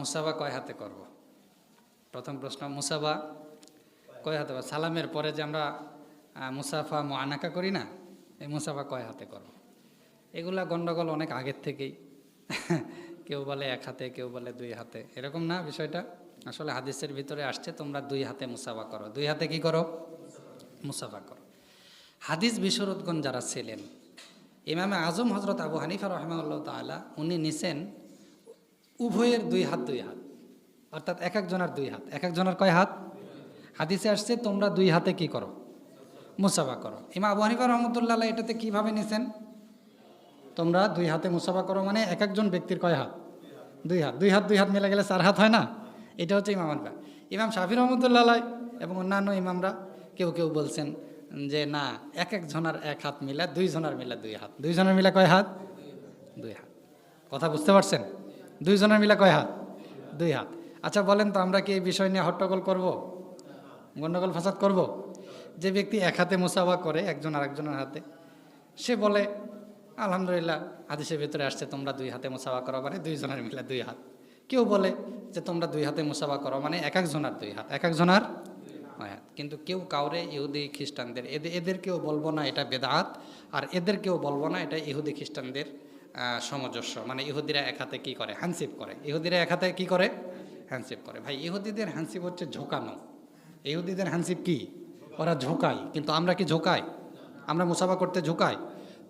মুসাফা কয় হাতে করব? প্রথম প্রশ্ন মুসাফা কয় হাতে? সালামের পরে যে আমরা মুসাফা মোয়ানাকা করি না, এই মুসাফা কয় হাতে করব? এগুলা গন্ডগোল অনেক আগের থেকেই। কেউ বলে এক হাতে, কেউ বলে দুই হাতে। এরকম না বিষয়টা? আসলে হাদিসের ভিতরে আসছে, তোমরা দুই হাতে মুসাফা করো। দুই হাতে কি করো? মুসাফা করো। হাদিস বিশরদগণ যারা ছিলেন, ইমামে আজম হজরত আবু হানিফা রহমাউল্লাহ তাআলা, উনি নিছেন উভয়ের দুই হাত দুই হাত। অর্থাৎ এক একজনের দুই হাত। এক একজনের কয় হাত? হাদিসে আসছে, তোমরা দুই হাতে কি করো? মুসাফা করো। ইমা আবু হানিফা রহমতুল্লাহ এটাতে কীভাবে নিছেন? তোমরা দুই হাতে মুসাফা করো মানে এক একজন ব্যক্তির কয় হাত? দুই হাত। দুই হাত দুই হাত মিলে গেলে চার হাত হয় না? এটা হচ্ছে ইমাম হানিফা। ইমাম শাফি রহমতুল্লাহ এবং অন্যান্য ইমামরা কেউ কেউ বলছেন যে, না, এক এক জনার এক হাত মিলে দুই জনার মিলে দুই হাত। দুই জনের মিলে কয় হাত? দুই হাত। কথা বুঝতে পারছেন? দুই জনের মিলে কয় হাত? দুই হাত। আচ্ছা বলেন তো, আমরা কি এই বিষয় নিয়ে হট্টগোল করব? গন্ডগোল ফাসাদ করব? যে ব্যক্তি এক হাতে মুসাফা করে একজন আরেকজনের হাতে, সে বলে, আলহামদুলিল্লাহ, হাদিসের ভিতরে আসছে, তোমরা দুই হাতে মুসাফা করো। মানে দুইজনের মিলে দুই হাত। কেউ বলে যে, তোমরা দুই হাতে মুসাফা করো। মানে এক একজনের দুই হাত, এক একজনের কিন্তু কেউ কাউরে ইহুদি খ্রিস্টানদের এদের এদেরকেও বলব না এটা বেদাত, আর এদেরকেও বলব না এটা ইহুদি খ্রিস্টানদের সামঞ্জস্য মানে ইহুদিরা এক হাতে কী করে? হ্যান্ডশিপ করে। ইহুদিরা এক হাতে কী করে? হ্যান্ডশিপ করে। ভাই, ইহুদিদের হ্যান্ডশিপ হচ্ছে ঝোঁকানো। ইহুদিদের হ্যান্ডশিপ কি? ওরা ঝোঁকায়। কিন্তু আমরা কি ঝোঁকাই আমরা মুসাফা করতে ঝোঁকাই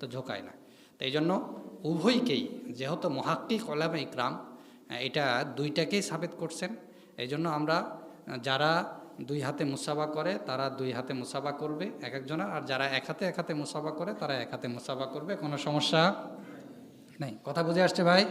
তো ঝোঁকাই না। তো এই জন্য উভয়কেই, যেহেতু মহাক্কিক ওলামা ইকরাম এটা দুইটাকেই সাবেত করছেন। এই জন্য আমরা যারা দুই হাতে মুসাফা করে, তারা দুই হাতে মুসাফা করবে এক একজনের। আর যারা এক হাতে এক হাতে মুসাফা করে, তারা এক হাতে মুসাফা করবে। কোনো সমস্যা নেই। কথা বুঝে আসছে ভাই?